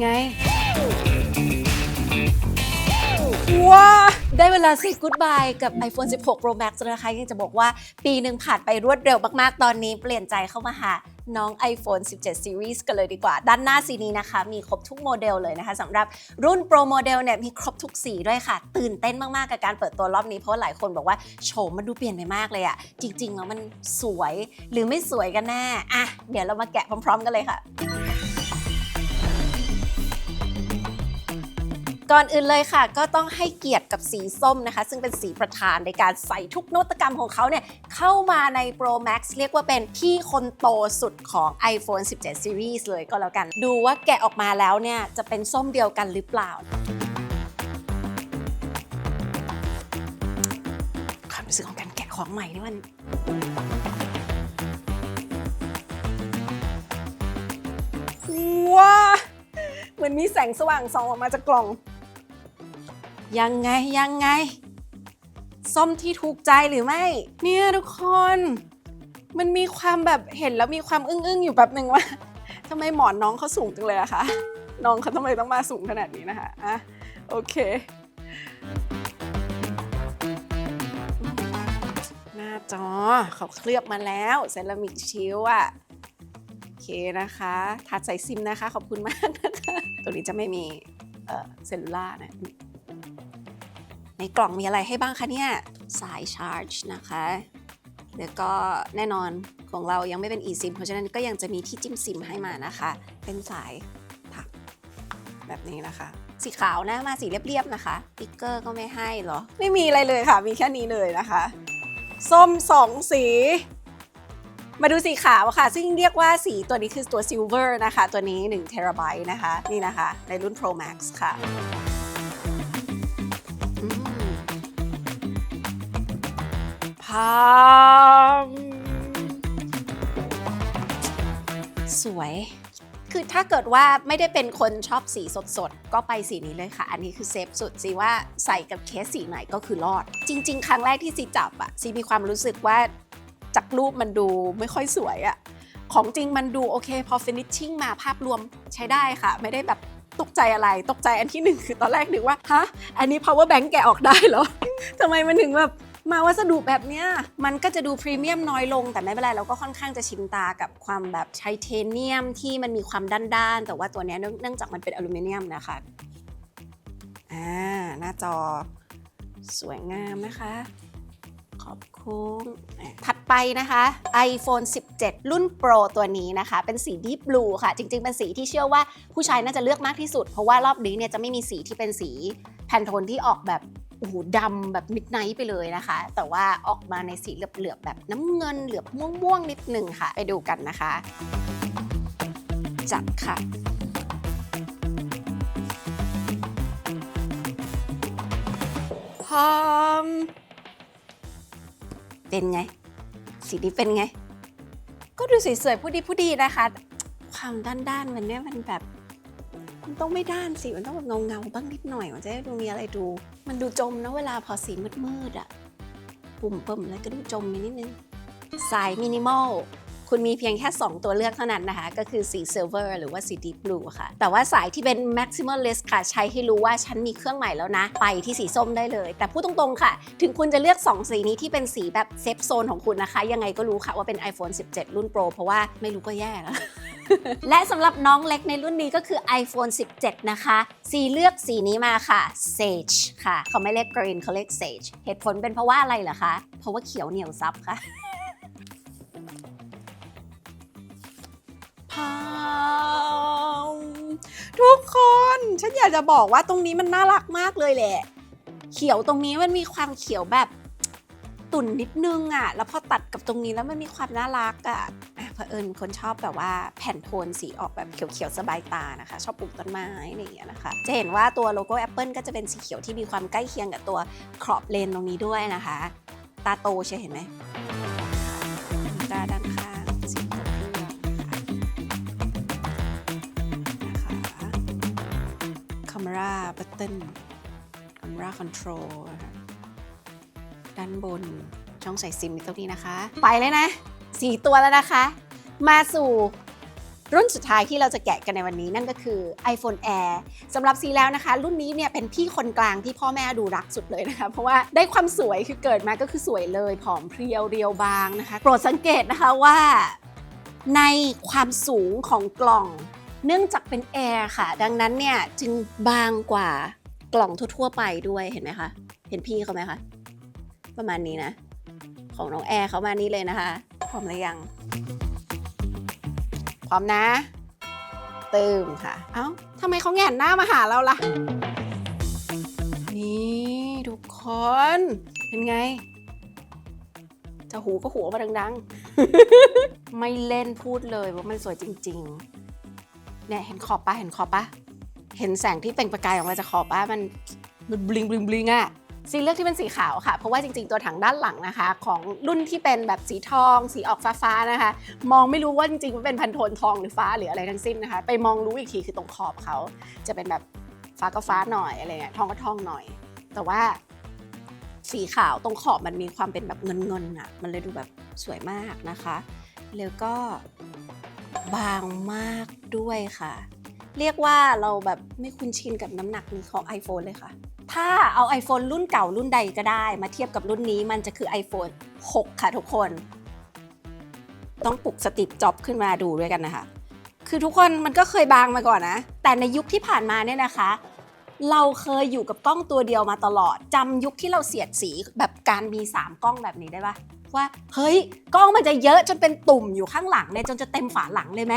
ไง ว้าได้เวลา say goodbye กับ iPhone 16 Pro Max แล้วนะคะยังจะบอกว่าปีหนึ่งผ่านไปรวดเร็วมากๆ ตอนนี้เปลี่ยนใจเข้ามาหาน้อง iPhone 17 Series กันเลยดีกว่า ด้านหน้าสีนี้นะคะ มีครบทุกโมเดลเลยนะคะสำหรับรุ่น Pro Model เนี่ยมีครบทุกสีด้วยค่ะ ตื่นเต้นมาก ๆ กับการเปิดตัวรอบนี้ เพราะหลายคนบอกว่าโฉมมันดูเปลี่ยนไปมากเลยอะจริง ๆ แล้วมันสวยหรือไม่สวยกันแน่อะเดี๋ยวเรามาแกะพร้อม ๆ กันเลยค่ะ ก่อนอื่นเลยค่ะ ก็ต้องให้เกียรติกับสีส้มนะคะ ซึ่งเป็นสีประธานในการใส่ทุกนวัตกรรมของเขาเนี่ย เข้ามาใน Pro Max เรียกว่าเป็นพี่คนโตสุดของ iPhone 17 Series เลยก็แล้วกัน ดูว่าแกะออกมาแล้วเนี่ย จะเป็นส้มเดียวกันหรือเปล่าความรู้สึกของการแกะของใหม่นี่มันว้าเหมือนมีแสงสว่างส่องออกมาจากกล่อง ยังไงยังไง ส้มที่ถูกใจหรือไม่ เนี่ยทุกคน มันมีความแบบเห็นแล้วมีความอึ้งๆอยู่แบบหนึ่งว่าทำไมหมอนน้องเขาสูงจังเลยอะคะน้องเขาทำไมต้องมาสูงขนาดนี้นะคะอะโอเค หน้าจอเขาเคลือบมาแล้วเซรามิกชิลอะโอเคนะคะถัดใส่ซิมนะคะ ขอบคุณมากนะคะ ตัวนี้จะไม่มีเอ่อเซลลูล่านะ ในกล่องมีอะไรให้บ้างคะเนี่ย สายชาร์จนะคะแล้วก็แน่นอนของเรายังไม่เป็น eSIM เพราะฉะนั้นก็ยังจะมีที่จิ้มซิมให้มานะคะ เป็นสายถักแบบนี้นะคะ สีขาวนะมาสีเรียบๆนะคะติ๊กเกอร์ก็ไม่ให้เหรอ ไม่มีอะไรเลยค่ะ มีแค่นี้เลยนะคะ ส้มสองสี มาดูสีขาวค่ะ ซึ่งเรียกว่าสีตัวนี้คือตัว Silver นะคะ ตัวนี้1 t b นะคะ นี่นะคะ ในรุ่น Pro Max ค่ะ สวย คือถ้าเกิดว่าไม่ได้เป็นคนชอบสีสดๆ ก็ไปสีนี้เลยค่ะ อันนี้คือเซฟสุดสิว่าใส่กับเคสสีไหนก็คือรอด จริง ๆ ครั้งแรกที่ซีจับอะซีมีความรู้สึกว่าจากรูปมันดูไม่ค่อยสวยอะของจริงมันดูโอเค พอ finishing มาภาพรวมใช้ได้ค่ะ ไม่ได้แบบตกใจอะไร ตกใจอันที่หนึ่งคือตอนแรกนึกว่า ฮะ อันนี้ power bank แกออกได้เหรอ ทำไมมันถึงแบบ มาวัสดุแบบเนี้ยมันก็จะดูพรีเมียมน้อยลง แต่ไม่เป็นไรเราก็ค่อนข้างจะชินตากับความแบบไทเทเนียมที่มันมีความด้านๆแต่ว่าตัวเนี้ยเนื่องจากมันเป็นอลูมิเนียมนะคะอ่าหน้าจอสวยงามนะคะขอบคุณถัดไปนะคะ iPhone 17 รุ่น Pro ตัวนี้นะคะ เป็นสี Deep Blue ค่ะ จริง ๆ เป็นสีที่เชื่อว่าผู้ชายน่าจะเลือกมากที่สุด เพราะว่ารอบนี้เนี่ยจะไม่มีสีที่เป็นสีแพนโทนที่ออกแบบ โอ้โหดำแบบมิดไนท์ไปเลยนะคะ แต่ว่าออกมาในสีเหลือบๆแบบน้ำเงินเหลือบม่วงๆนิดนึงค่ะ ไปดูกันนะคะ จัดค่ะพร้อม เป็นไง สีนี้เป็นไง ก็ดูสวยๆผู้ดีผู้ดีนะคะ ความด้านๆมันเนี่ยมันแบบ มันต้องไม่ด้านสิ มันต้องแบบเงาเงาบ้างนิดหน่อย มันจะได้ดูมีอะไรดู มันดูจมนะเวลาพอสีมืดๆอะปุ่มเปิ่มแล้วก็ดูจมนิดนึง สายมินิมอล คุณมีเพียงแค่ 2 ตัวเลือกเท่านั้นนะคะ ก็คือสี Silver หรือว่าสี Deep Blue ค่ะ แต่ว่าสายที่เป็น Maximalist ค่ะ ใช้ให้รู้ว่าฉันมีเครื่องใหม่แล้วนะ ไปที่สีส้มได้เลย แต่พูดตรงๆค่ะ ถึงคุณจะเลือก 2 สีนี้ที่เป็นสีแบบเซฟโซนของคุณนะคะ ยังไงก็รู้ค่ะว่าเป็น iPhone 17 รุ่น Pro เพราะว่าไม่รู้ก็แย่แล้ว และสำหรับน้องเล็กในรุ่นนี้ก็คือ iPhone 17 นะคะ สีเลือกสีนี้มาค่ะ Sage ค่ะ เขาไม่เรียก Green เขาเรียก Sage เหตุผลเป็นเพราะว่าอะไรเหรอคะ เพราะว่าเขียวเหนียวซับค่ะาวทุกคน ฉันอยากจะบอกว่าตรงนี้มันน่ารักมากเลยแหละ เขียวตรงนี้มันมีความเขียวแบบตุ่นนิดนึงอะ่ะ แล้วพอตัดกับตรงนี้แล้วมันมีความน่ารักอะ่ะอะเผอิญคนชอบแบบว่าแผ่นโทนสีออกแบบเขียวๆสบายตานะคะ ชอบปลูกต้นไม้อะไรอย่างเงี้ยนะคะ จะเห็นว่าตัวโลโก้ Apple ก็จะเป็นสีเขียวที่มีความใกล้เคียงกับตัวขอบเลนตรงนี้ด้วยนะคะ ตาโตใช่เห็นไหมตาด้าน Camera Button Camera Control นะคะด้านบนช่องใส่ซิมตรงนี้นะคะ ไปเลยนะสี่ตัวแล้วนะคะ มาสู่รุ่นสุดท้ายที่เราจะแกะกันในวันนี้นั่นก็คือ iPhone Air สำหรับซีแล้วนะคะ รุ่นนี้เนี่ยเป็นพี่คนกลางที่พ่อแม่ดูรักสุดเลยนะคะ เพราะว่าได้ความสวยคือเกิดมาก็คือสวยเลย ผอมเพรียวเรียวบางนะคะ โปรดสังเกตนะคะว่า ในความสูงของกล่อง เนื่องจากเป็นแอร์ค่ะ ดังนั้นเนี่ยจึงบางกว่ากล่องทั่วๆไปด้วยเห็นไหมคะเห็นพี่เขาไหมคะประมาณนี้นะ ของน้องแอร์เขามานี้เลยนะคะ พร้อมหรือยัง พร้อมนะตืมค่ะ เอ้าทำไมเขาแงนหน้ามาหาเราล่ะ นี่ทุกคน เป็นไง จะหูก็หูออกมาดังๆ ไม่เล่นพูดเลยว่ามันสวยจริง ๆ เนี่ยเห็นขอบปะเห็นขอบปะเห็นแสงที่เปล่งประกายออกมาจากขอบปะมันมันบลิงบลิงบลิงอะซีเลือกที่เป็นสีขาวค่ะ เพราะว่าจริงๆตัวถังด้านหลังนะคะ ของรุ่นที่เป็นแบบสีทอง สีออกฟ้าๆนะคะ มองไม่รู้ว่าจริงๆมันเป็นพันโทนทองหรือฟ้าหรืออะไรทั้งสิ้นนะคะ ไปมองรู้อีกทีคือตรงขอบเขาจะเป็นแบบฟ้าก็ฟ้าหน่อยอะไรเงี้ยทองก็ทองหน่อย แต่ว่าสีขาวตรงขอบมันมีความเป็นแบบเงินเงินๆอะมันเลยดูแบบสวยมากนะคะ แล้วก็ บางมากด้วยค่ะ เรียกว่าเราแบบไม่คุ้นชินกับน้ำหนักนี้ของ iPhone เลยค่ะ ถ้าเอา iPhone รุ่นเก่ารุ่นใดก็ได้ มาเทียบกับรุ่นนี้มันจะคือ iPhone 6 ค่ะทุกคน ต้องปลุกสติปจ็อบขึ้นมาดูด้วยกันนะคะ คือทุกคนมันก็เคยบางมาก่อนนะ แต่ในยุคที่ผ่านมาเนี่ยนะคะเราเคยอยู่กับกล้องตัวเดียวมาตลอดจำยุคที่เราเสียดสีแบบการมี 3 กล้องแบบนี้ได้ปะ ว่าเฮ้ยกล้องมันจะเยอะจนเป็นตุ่มอยู่ข้างหลังเนี่ยจนจะเต็มฝาหลังเลยไหม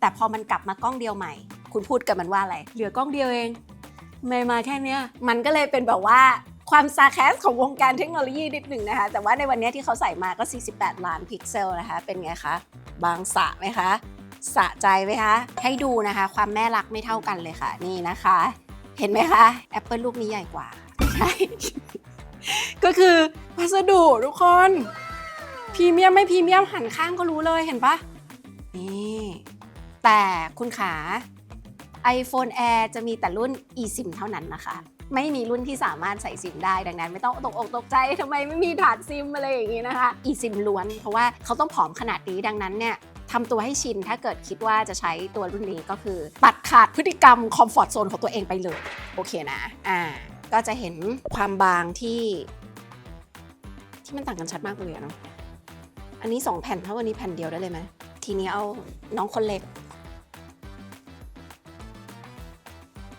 แต่พอมันกลับมากล้องเดียวใหม่ คุณพูดกับมันว่าอะไรเหลือกล้องเดียวเองไม่มาแค่เนี้ยมันก็เลยเป็นแบบว่าความซาแคสของวงการเทคโนโลยีนิดหนึ่งนะคะ แต่ว่าในวันนี้ที่เขาใส่มาก็ 48 ล้านพิกเซลนะคะ เป็นไงคะ บางสะไหมคะ สะใจไหมคะ ให้ดูนะคะ ความแม่รักไม่เท่ากันเลยค่ะ นี่นะคะ เห็นไหมคะ Apple ลูกนี้ใหญ่กว่าไม่ใช่ ก็คือวัสดุทุกคนพรีเมียมไม่พรีเมียมหันข้างก็รู้เลยเห็นปะนี่แต่คุณขา iPhone Air จะมีแต่รุ่น eSIM เท่านั้นนะคะ ไม่มีรุ่นที่สามารถใส่ซิมได้ ดังนั้น ไม่ต้องตกอกตกใจทำไมไม่มีถาดซิมอะไรอย่างงี้นะคะ eSIM ล้วน เพราะว่าเขาต้องผอมขนาดนี้ดังนั้นเนี่ยทำตัวให้ชิน ถ้าเกิดคิดว่าจะใช้ตัวรุ่นนี้ก็คือ ตัดขาดพฤติกรรมคอมฟอร์ z โซนของตัวเองไปเลย โอเคนะ อ่า ก็จะเห็นความบางที่ ที่มันต่างกันชัดมากเลยเนาะอันนี้ 2 แผ่นเท่าอันนี้แผ่นเดียวได้เลยไหมทีนี้เอาน้องคนเล็ก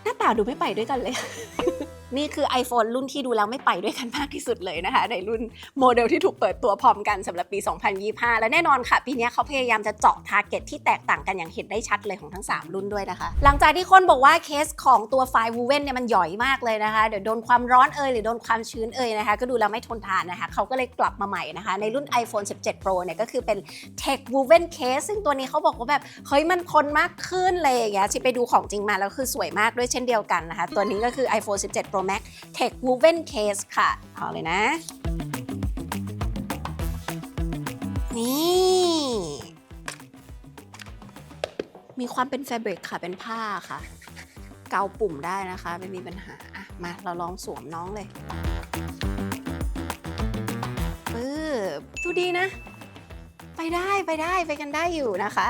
หน้าตาดูไม่ไปด้วยกันเลย นี่คือ iPhone รุ่นที่ดูแล้วไม่ไปด้วยกันมากที่สุดเลยนะคะ ในรุ่นโมเดลที่ถูกเปิดตัวพร้อมกันสำหรับปี 2025 และแน่นอนค่ะ ปีนี้เขาพยายามจะเจาะทาร์เก็ตที่แตกต่างกันอย่างเห็นได้ชัดเลยของทั้ง 3 รุ่นด้วยนะคะ หลังจากที่คนบอกว่าเคสของตัวไฟวูเว่นเนี่ยมันหย่อยมากเลยนะคะ เดี๋ยวโดนความร้อนเอ่ยหรือโดนความชื้นเอ่ยนะคะ ก็ดูแล้วไม่ทนทานนะคะเขาก็เลยกลับมาใหม่นะคะ ในรุ่น iPhone 17 Pro เนี่ยก็คือเป็น Tech Woven Case ซึ่งตัวนี้เขาบอกว่าแบบเฮ้ยมันทนมากขึ้นเลยอย่างเงี้ยที่ไปดูของจริงมาแล้วคือสวยมากด้วยเช่นเดียวกันนะคะตัวนี้ก็คือ iPhone 17 Pro Max Tech Woven Case ค่ะ เอาเลยนะ นี่ มีความเป็นแฟบริกค่ะ เป็นผ้าค่ะ เกาปุ่มได้นะคะ ไม่มีปัญหาอะมา เราลองสวมน้องเลยปึ๊บดูดีนะ ไปได้ไปได้ไปกันได้อยู่นะคะ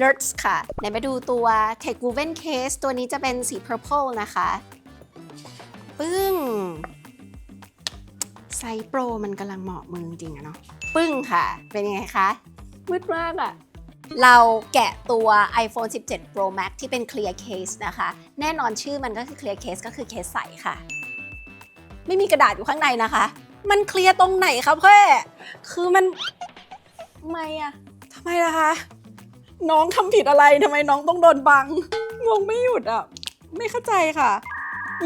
l u r t s ค่ะไหนมาดูตัว Tech Woven Case ตัวนี้จะเป็นสี purple นะคะ ปึ้งไซส์โปรมันกำลังเหมาะมือจริงอะเนาะปึ้งค่ะ เป็นยังไงคะมืดมากอะเราแกะตัว iPhone 17 Pro Max ที่เป็น Clear Case นะคะ แน่นอนชื่อมันก็คือ Clear Case ก็คือเคสใสค่ะ ไม่มีกระดาษอยู่ข้างในนะคะ มันเคลียร์ตรงไหนครับเพ่คือมันทำไมอะทำไมล่ะคะ น้องทำผิดอะไรทำไมน้องต้องโดนบังงงไม่หยุดอะไม่เข้าใจค่ะ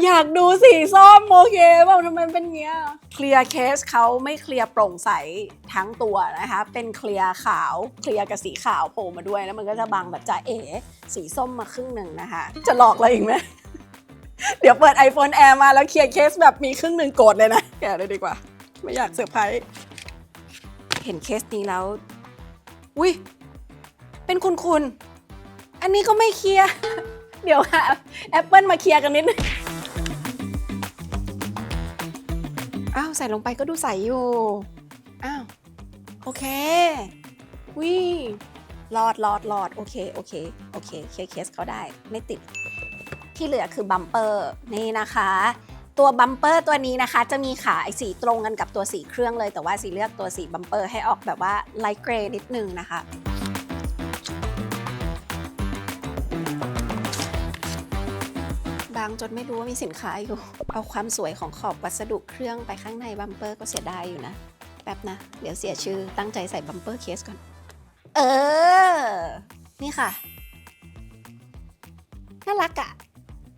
อยากดูสีส้มโอเคเปล่าทำไมเป็นเงี้ยเคลียร์เคสเขาไม่เคลียร์โปร่งใสทั้งตัวนะคะ เป็นเคลียร์ขาวเคลียร์กับสีขาวโผล่มาด้วยแล้วมันก็จะบังแบบจะเอ๋สีส้มมาครึ่งหนึ่งนะคะ จะหลอกอะไรอีกไหมเดี๋ยวเปิด iPhone Air มาแล้วเคลียร์เคสแบบมีครึ่งหนึ่งโกรธเลยนะแกเลยดีกว่า ไม่อยากเซอร์ไพรส์เห็นเคสนี้แล้วอุ้ยเป็นคุณคุณ อันนี้ก็ไม่เคลียร์ เดี๋ยวค่ะ Apple มาเคลียร์กันนิดนึง อ้าวใส่ลงไปก็ดูใสอยู่ อ้าว โอเควิรอดรอดรอดโอเค โอเค โอเค เคเคสเขาได้ ไม่ติด ที่เหลือคือบัมเปอร์ นี่นะคะ ตัวบัมเปอร์ตัวนี้นะคะ จะมีขาไอ้สีตรงกันกับตัวสีเครื่องเลย แต่ว่าสีเลือกตัวสีบัมเปอร์ให้ออกแบบว่าไลท์เกรย์นิดนึงนะคะางจนไม่รู้ว่ามีสินค้าอยู่ เอาความสวยของขอบวัสดุเครื่องไปข้างในบัมเปอร์ก็เสียดายอยู่นะ แป๊บนะ เดี๋ยวเสียชื่อตั้งใจใส่บัมเปอร์เคสก่อน เออ นี่ค่ะ น่ารักอะ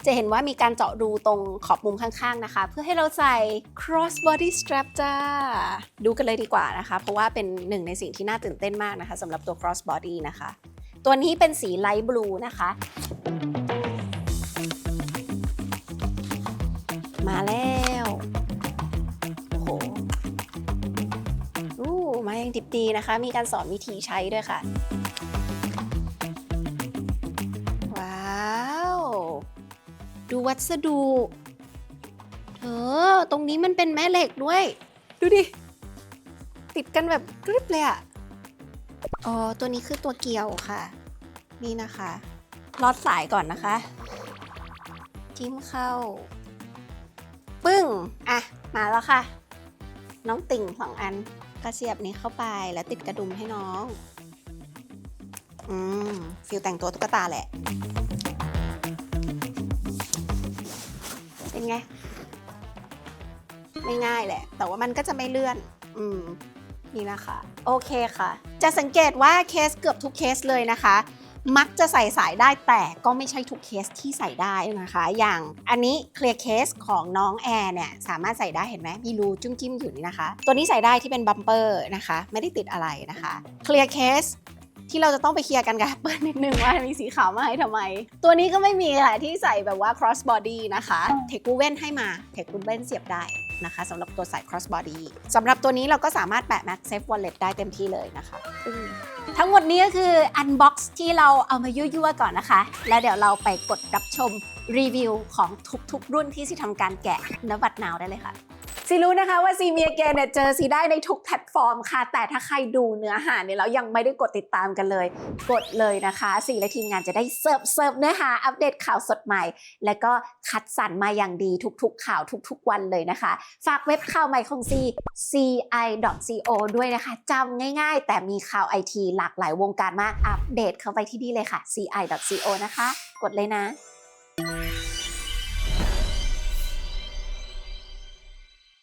จะเห็นว่ามีการเจาะรูตรงขอบมุมข้างๆนะคะ เพื่อให้เราใส่ cross body strap จ้า ดูกันเลยดีกว่านะคะ เพราะว่าเป็นหนึ่งในสิ่งที่น่าตื่นเต้นมากนะคะสำหรับตัว cross body นะคะ ตัวนี้เป็นสีไลท์บลูนะคะ มาแล้วโอ้โหอู้มายังดิบดีนะคะ มีการสอนวิธีใช้ด้วยค่ะ ว้าว ดูวัสดุเออตรงนี้มันเป็นแม่เหล็กด้วย ดูดิ ติดกันแบบกริบเลยอะอ๋อ ตัวนี้คือตัวเกี่ยวค่ะ นี่นะคะลอดสายก่อนนะคะ จิ้มเข้า ปึ้ง อะ มาแล้วค่ะ น้องติ่งสองอันก็เสียบนี้เข้าไปแล้วติดกระดุมให้น้อง อืมฟิลแต่งตัวตุ๊กตาแหละ เป็นไง ไม่ง่ายแหละ แต่ว่ามันก็จะไม่เลื่อน อืม นี่นะคะ โอเคค่ะ จะสังเกตว่าเคสเกือบทุกเคสเลยนะคะ มักจะใส่สายได้แต่ก็ไม่ใช่ทุกเคสที่ใส่ได้นะคะ อย่างอันนี้เคลียร์เคสของน้องแอร์เนี่ยสามารถใส่ได้เห็นไหมมีรูจุ้มจิ้มอยู่นี่นะคะ ตัวนี้ใส่ได้ที่เป็นบัมเปอร์นะคะ ไม่ได้ติดอะไรนะคะเคลียร์เคสที่เราจะต้องไปเคลียร์กันกับเปิดนิดนึงว่ามีสีขาวมาให้ทำไม ตัวนี้ก็ไม่มีค่ะที่ใส่แบบว่า cross body นะคะ เทคกูเว่นให้มา เทคกูเว่นเสียบได้ นะคะสำหรับตัวใส่ cross body สำหรับตัวนี้เราก็สามารถแปะ Mac Safe Wallet ได้เต็มที่เลยนะคะอืมทั้งหมดนี้ก็คือ Unbox ที่เราเอามายั่วๆก่อนนะคะ แล้วเดี๋ยวเราไปกดรับชมรีวิวของทุกๆ รุ่นที่ซีทำการแกะนบัดนาวได้เลยค่ะ ซีรู้นะคะว่าซีเมียเกนเนี่ยเจอซีได้ในทุกแพลตฟอร์มค่ะ แต่ถ้าใครดูเนื้อหาเนี่ยแล้วยังไม่ได้กดติดตามกันเลย กดเลยนะคะซีและทีมงานจะได้เสิร์ฟเสิร์ฟเนื้อหาอัปเดตข่าวสดใหม่ และก็คัดสรรมาอย่างดีทุกๆข่าวทุกๆวันเลยนะคะ ฝากเว็บข่าวใหม่ของ C ci.co ด้วยนะคะจำง่ายๆ แต่มีข่าวไอทีหลากหลายวงการมากอัปเดตเข้าไปที่นี่เลยค่ะ ci.co นะคะ กดเลยนะ